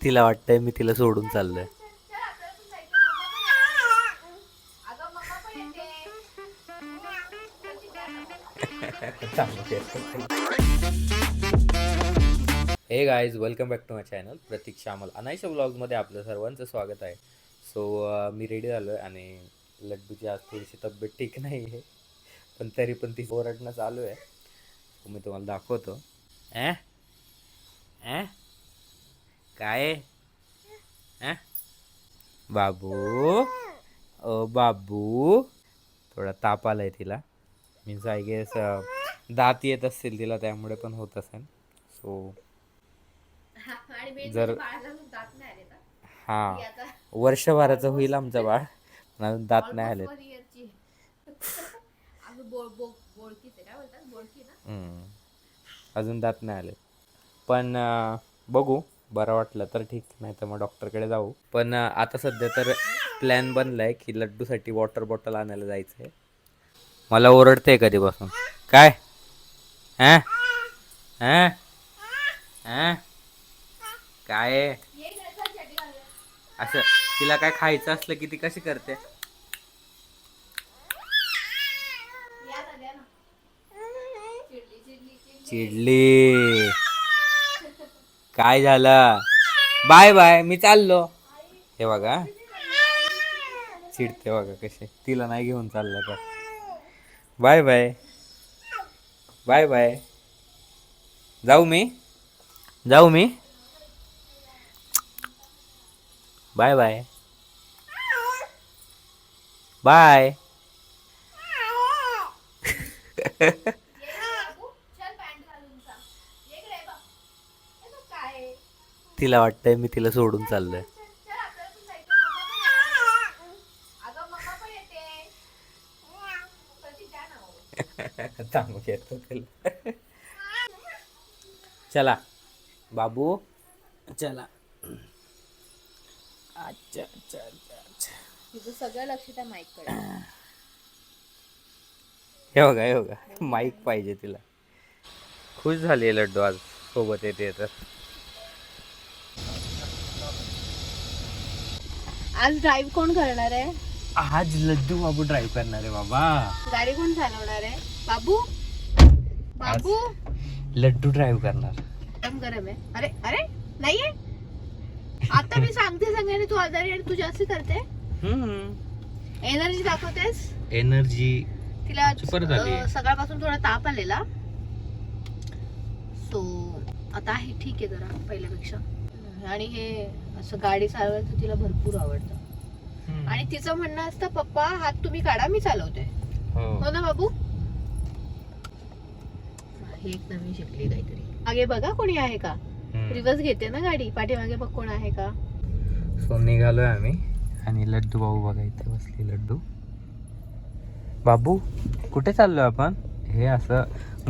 तिला वाटतंय मी तिला सोडून चाललोय. Hey guys welcome back to my channel Prateek Shyamal Anaysha ब्लॉगमध्ये आपलं सर्वांचं स्वागत आहे. सो uh, मी रेडी झालो आहे आणि लड्डूची आज थोडीशी तब्येत ठीक नाही आहे पण तरी पण ती ओरडणं चालू आहे. मी तुम्हाला दाखवतो. ॲ ॲ काय ॲ बाबू? ओ बाबू थोडा ताप आलाय तिला. मीन्स आय गेस दात येत असतील तिला त्यामुळे पण होत असेल. सो जर हा. वर्षभराचं होईल आमचं बाळ. पण अजून दात नाही आले अजून दात नाही आले पण बघू. बरं वाटलं तर ठीक नाही तर मग डॉक्टरकडे जाऊ. पण आता सध्या तर प्लॅन बनलाय की लड्डूसाठी वॉटर बॉटल आणायला जायचं आहे मला ओरडते कधीपासून. काय? हां हां हां काय? असं तिला काय खायचं असलं की ती कशी करते? चिडली. काय झालं? बाय बाय मी चाललो. हे बघा. चिडते बघा कसे तिला नाही घेऊन चाललं तर. Bye bye. Bye bye. जाऊ मी? जाऊ मी? Bye bye. बाय. तिला वाटतंय मी तिला सोडून चाललोय. चला. बाबू? चला. अच्छा अच्छा अच्छा अच्छा. तिचं सगळं लक्ष त्या माईककडे हे बघा हे बघा. माईक पाहिजे तिला. खुश झाली लड्डू आज. सोबत येते तर. आज ड्राईव्ह कोण करणार आहे? आज लड्डू बाबू ड्राईव्ह करणार आहे बाबा. गाडी कोण चालवणार आहे? बाबू? बाबू? लड्डू ड्राईव्ह करणार. गरम गरम आहे. अरे अरे नाहीये. आता मी सांगते सगळ्यांनी तू आजारी आणि तू जास्त करते. एनर्जी दाखवतेस? एनर्जी तिला झाली. अं, सकाळपासून थोडा ताप आलेला. सो आता आहे ठीक आहे जरा पहिल्यापेक्षा. आणि हे असं गाडी चालवायचं तिला भरपूर आवडतं. आणि तिचं म्हणणं असतं पप्पा हात तुम्ही काढा मी चालवते हो. ना बाबू? हे एक नवीन शिकली काहीतरी. मागे बघा कोणी आहे का? रिवर्स घेते ना गाडी. पाठीमागे बघ कोण आहे का? सो निघालोय आम्ही. आणि लड्डू बाबू बघा इथे बसली लड्डू. बाबू कुठे चाललोय आपण? हे असं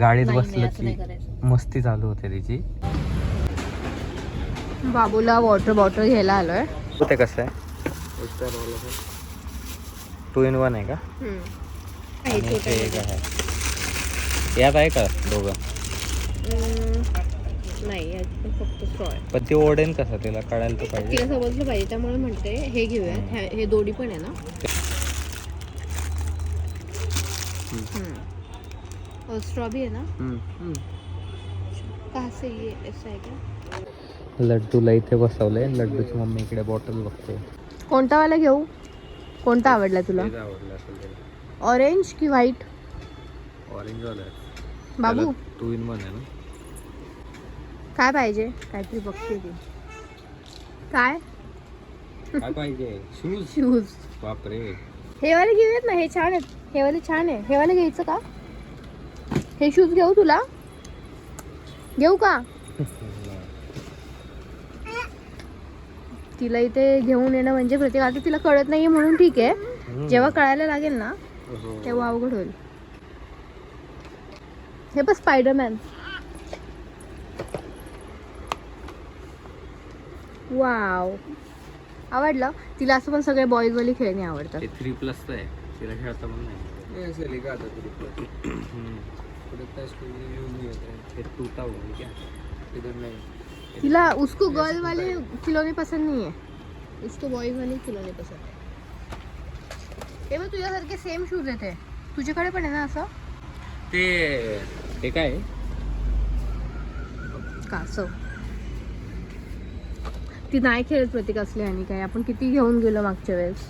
गाडीत बसलं की. मस्ती चालू होते तिची. बाबूला वॉटर बॉटल घ्यायला आलोय. ते कसं आहे. टू इन वन आहे का? आणि ते एक आहे. यात आहे का दोघं? नाही यात फक्त आहे. पण ती ओढेन कसं? तिला कळायला तर पाहिजे. तिला समजलं पाहिजे त्यामुळे म्हणते हे घेऊया. हे- हे दोडी पण आहे ना? स्ट्रॉ भी है ना? कहाँ से ये ऐसा है क्या लड्डूला इथे बसवलंय लड्डूची मम्मी इकडे बॉटल बघते. कोणता वाला घेऊ? कोणता आवडला तुला? ऑरेंज की व्हाईट ऑरेंज वाला बाबू? टू इन वन आहे ना? काय पाहिजे? काहीतरी बघते ती काय? काय पाहिजे? शूज शूज बापरे. हे वाले घेऊयात ना? हे छान आहेत. हे वाले छान आहे. हे वाले घ्यायचं का? हे शूज घेऊ तुला? घेऊ का? तिला इथे घेऊन येणं म्हणजे प्रत्येक आता तिला कळत नाहीये म्हणून ठीक आहे. जेव्हा कळायला लागेल ना तेव्हा अवघड होईल. हे पण स्पायडरमॅन. वाव. आवडलं? तिला असं पण सगळे बॉईज वाली खेळणी आवडतात. ते थ्री प्लस आहे. तिला खेळता पण नाही. ते है तिला उसको गर्ल वाले खिलौने पसंद नहीं है। उसको बॉयज वाले खिलौने पसंद आहे ते मग तुझ्यासारखे सेम शूज येते तुझ्याकडे पण आहे ना असं ते ते काय कासव ती नाही खेळत प्रतीक असले आणि काय. आपण किती घेऊन गेलो मागच्या वेळेस.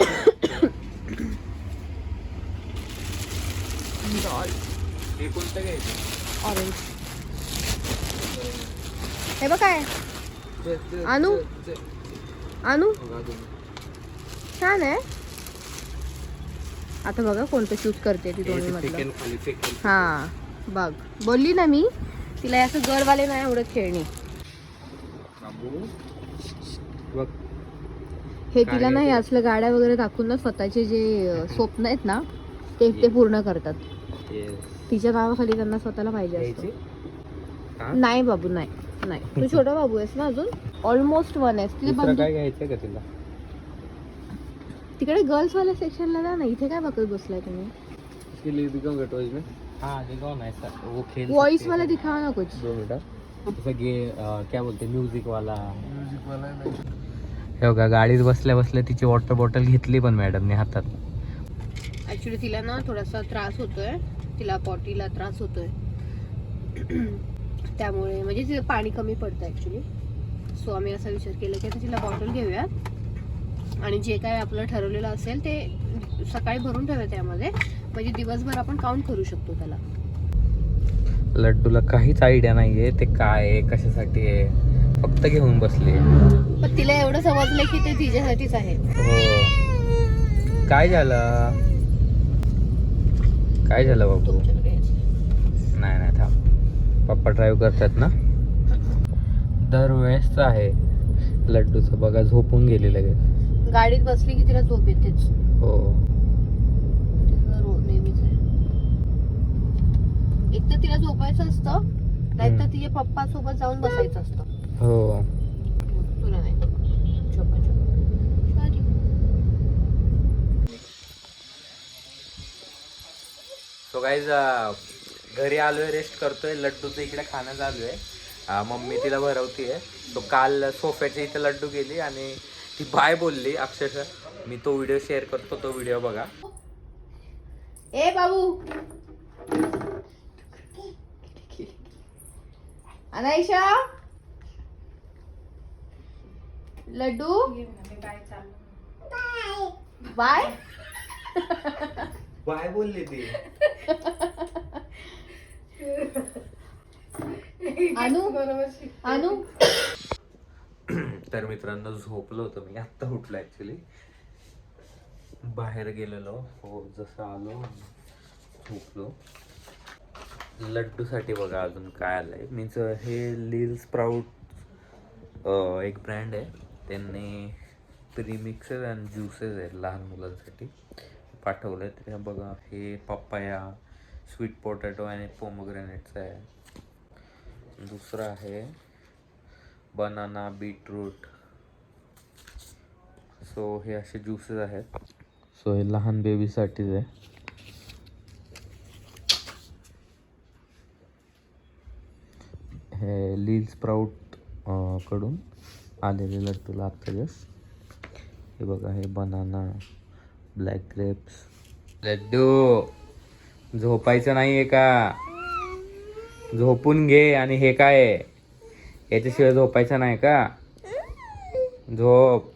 हे ऑरेंज हे बघ काय? आणू? आणू छान आहे. आता बघा कोणतं शूज करते ती दोन्ही हा बघ. बोलली ना मी तिला असं गरवाले नाही आवडत खेळणी. हे तिला नाही? असलं गाड्या वगैरे दाखवून ना स्वतःचे जे स्वप्न आहेत ना ते ते पूर्ण करतात. तिच्या नावाखाली त्यांना स्वतःला पाहिजे असतं? नाही बाबू नाही. नाही. तू छोटा बाबू आहेस ना अजून? ऑलमोस्ट वन आहेस. तिथे काय घ्यायचं का तिला? तिकडे गर्ल्स वाल्या सेक्शनला जा ना. इथे काय बघत बसलाय तुम्ही? इसके लिए दिखाऊंगा टॉयज में. हाँ दिखाओ ना ऐसा वो खेल वॉइस सकते वाला। दिखावा ना कुछ दो मिनट. जसं की अं, क्या बोलते म्युझिक वाला. म्युझिक वाला हे बघा गाडीत बसल्या बसल्या तिची वॉटर बॉटल घेतली पण मॅडमने हातात. ऍक्च्युली तिला ना थोडासा त्रास होतोय. तिला पॉटीला त्रास होतोय. त्यामुळे म्हणजे तिचं पाणी कमी पडतं ऍक्च्युली सो आम्ही असा विचार केला की आता तिला बॉटल घेऊया. आणि जे काय आपलं ठरवलेलं असेल ते सकाळी भरून ठेवूया त्यामध्ये. म्हणजे दिवसभर आपण काउंट करू शकतो त्याला. लड्डूला काहीच आयडिया नाहीये. ते काय आहे? कशासाठी आहे? फक्त घेऊन बसली. पण तिला एवढं समजलं की ते तिच्यासाठीच आहे. हो. काय झालं? काय झालं बाबू तुमच्याकडे नाही नाही थांब पप्पा ड्राईव्ह करतात ना? दरवेळेस आहे. लड्डूचं बघा झोपून गेली लगेच. गाडीत बसली की तिला झोप येतेच. हो. आहे. एक तर तिला झोपायचं असतं नाहीतर हम्म. तिच्या पप्पा सोबत जाऊन बसायचं असतं. हो. तुला नाही. सो गाईज घरी आलोय रेस्ट करतोय. लड्डूचं इकडे खाणं चालू आहे. मम्मी तिला भरवतीये. तो काल सोफ्याच्या इथे लड्डू गेली आणि ती बाय बोलली अक्षरशः. मी तो व्हिडिओ शेअर करतो तो व्हिडिओ बघा. ए बाबू. अनायशा. लड्डू. बाय. बाय बोलली ती. अनु? अनु? तर मित्रांनो झोपलो होतो मी. आत्ता उठलो ऍक्च्युली बाहेर गेलेलो. हो जसं आलो झोपलो. लड्डूसाठी बघा अजून काय आलंय. मीन्स हे लील स्प्राऊट एक ब्रँड आहे. त्यांनी प्रीमिक्सेस अँड ज्युसेस आहेत लहान मुलांसाठी पाठवलं आहे तर हे बघा हे पप्पाया स्वीट पोटॅटो आणि पोमोग्रॅनेटचं आहे. दुसरं आहे. बनाना बीटरूट सो हे असे ज्युसेस आहेत. सो हे लहान बेबीसाठीच आहे. हे लील स्प्राऊटकडून आलेले लड्डूला आत्ता जस्ट हे बघा हे बनाना ब्लॅक ग्रेप्स लड्डू! झोपायचं नाही आहे का? झोपून घे आणि हे काय याच्याशिवाय झोपायचं नाही का? झोप.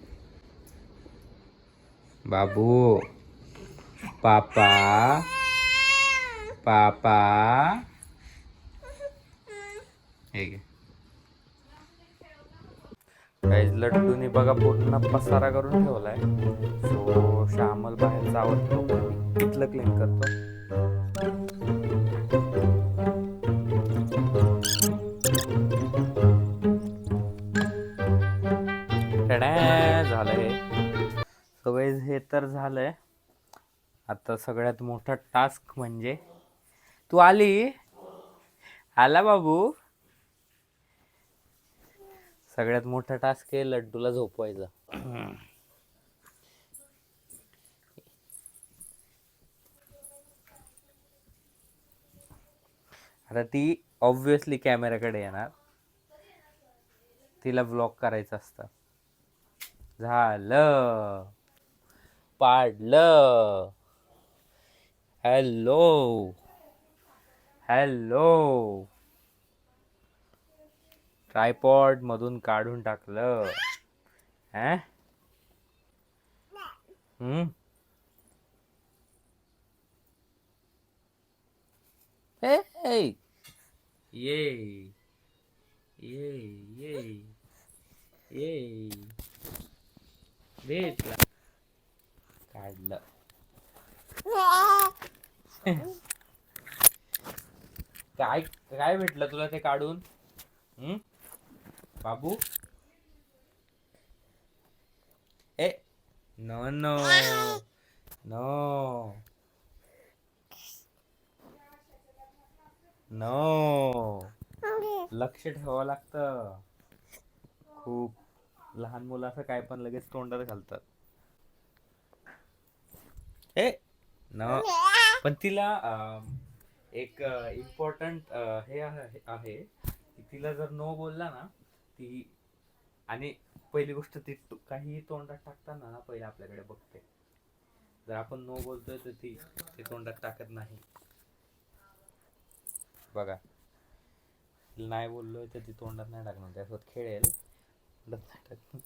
बाबू. पापा. पापा. हे घे. काहीच लड्डूनी बघा पूर्ण पसारा करून ठेवलाय. सो श्यामल बाहेरचा आवडतो तिथलं क्लीन करतो. तर झालं तर झालंय. आता सगळ्यात मोठा टास्क म्हणजे तू आली? आला बाबू? सगळ्यात मोठा टास्क आहे लड्डूला झोपवायचा. आता ती ऑब्विसली कॅमेऱ्याकडे येणार. तिला ब्लॉक करायचं असतं. झालं. पाडलं. हॅलो. हॅलो. ट्रायपॉड मधून काढून टाकलं. हं? हम्म? हे ये. ये ये. ये. भेटला काढलं काय काय भेटलं तुला ते काढून? हम्म? बाबू? ए नो नो नो. नो. लक्ष ठेवावं लागतं. खूप लहान मुलं असं काय पण लगेच तोंडात घालतात. ए न. पण तिला एक इम्पॉर्टंट हे आहे की तिला जर नो बोलला ना ती आणि पहिली गोष्ट ती तू- काहीही तोंडात टाकताना ना पहिले आपल्याकडे बघते. जर आपण नो बोलतोय तर ती ते तोंडात टाकत नाही. बघा. तिला नाही बोललोय तर ती तोंडात नाही टाकणार. त्यासोबत खेळेल. तोंडात नाही टाकणार.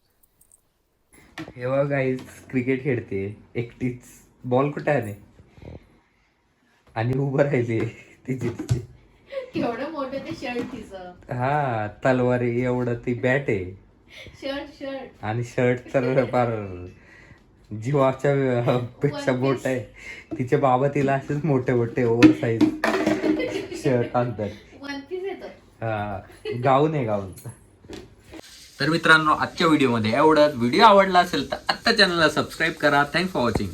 हे बघ गाईज क्रिकेट खेळते. एकटीच. बॉल कुठे आहे? आणि उभं राहिली. तिची तिची. केवढं मोठं ते शर्ट तिचं. हा तलवारी एवढं ती बॅट आहे. शर्ट शर्ट आणि शर्ट तर फार जीवाच्या पेक्षा. मोठं आहे. तिचे बाबा तिला असेच मोठे मोठे ओव्हर साईज शर्ट आणतात वन पीस येतं हा गाऊन आहे गाऊन. तर मित्रांनो आजच्या व्हिडिओमध्ये एवढंच. व्हिडिओ आवडला असेल तर आत्ता चॅनलला सबस्क्राईब करा. Thanks for watching